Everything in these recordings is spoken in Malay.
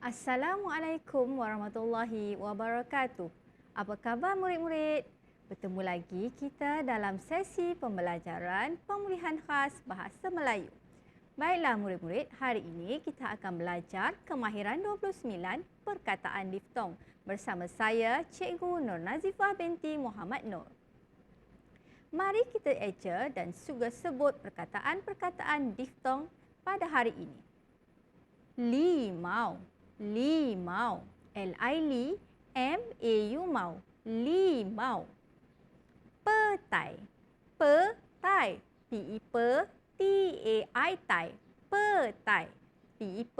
Assalamualaikum warahmatullahi wabarakatuh. Apa khabar murid-murid? Bertemu lagi kita dalam sesi pembelajaran pemulihan khas bahasa Melayu. Baiklah murid-murid, hari ini kita akan belajar kemahiran 29 perkataan diftong bersama saya Cikgu Nur Nazifah binti Muhammad Nur. Mari kita eja dan juga sebut perkataan-perkataan diftong pada hari ini. Limau, limau, L-I-L, M-A-U mau, limau. Petai, petai, P-E-P, T-A-I, tai, petai. P-E-P,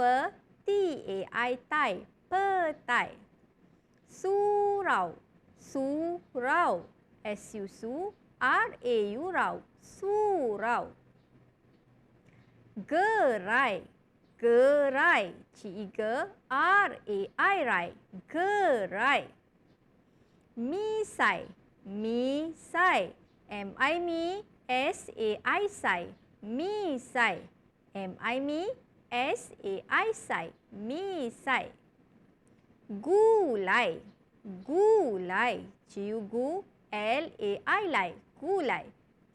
T-A-I, tai, petai. Surau, surau, S-U-S-U, R-A-U, rau, surau. Gerai, gerai, C-E-G, R-A-I, rai, gerai. Misai, misai, M-I-M, S-A-I, sai, misai. M-I-M, S-A-I, sai, misai. Gulai, gulai, G-U-G, L-A-I, lai, gulai.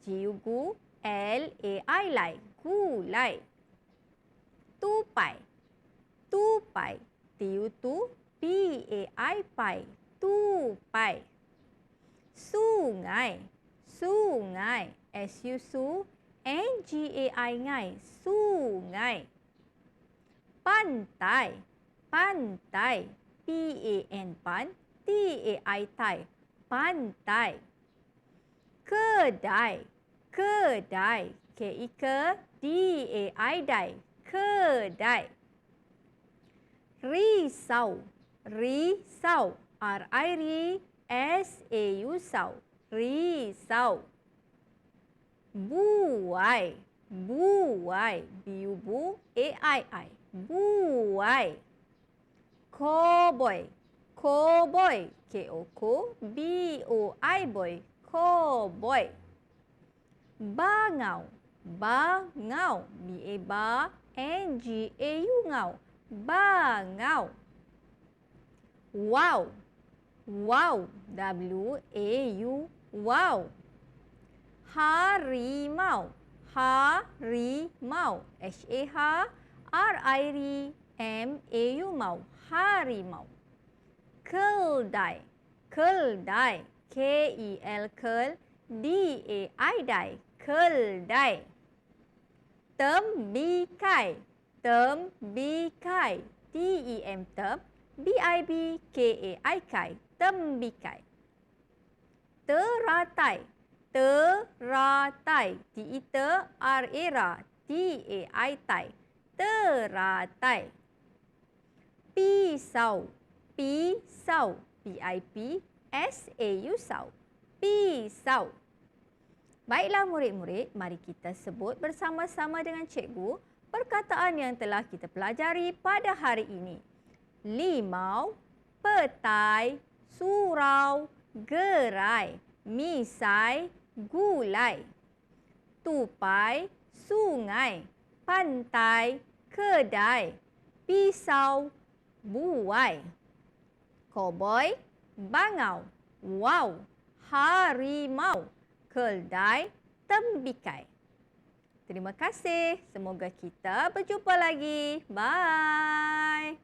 G-U-G, L-A-I, lai, gulai tupai. Tupai. T-U-T P-A-I pai. Tupai. Sungai. N-G-A-I ngai. Sungai. Pantai. Pantai. P-A-N pan. T-A-I tai. Pantai. Kedai. Kedai. K-E-K D-A-I dai kedai. Risau, risau, R-I-R-S-A-U sau, risau. Buai, buai, B-U-B-A-I-I, buai. Cowboy, cowboy, K-O-K-B-O-I boy, cowboy. Bangau, bangau, B-A-B-A N-G-A-U ngau. Bangau. Wow. Wow. W-A-U. Wow. Harimau. Harimau. H-A-H-R-I-R-M-A-U mau. Harimau. Keldai. Keldai. K-E-L kel. D-A-I dai. Keldai tembikai tembikai t e m tem b i b k a i kai tembikai teratai. Teratai. T e t r a. Ra t a i. Tai teratai. Pisau. Pisau. P i p s a u. Sau. Pisau Baiklah murid-murid, mari kita sebut bersama-sama dengan cikgu perkataan yang telah kita pelajari pada hari ini. Limau, petai, surau, gerai, misai, gulai. Tupai, sungai, pantai, kedai, pisau, buai. Koboi, bangau, wow, harimau keldai tembikai. Terima kasih. Semoga kita berjumpa lagi. Bye.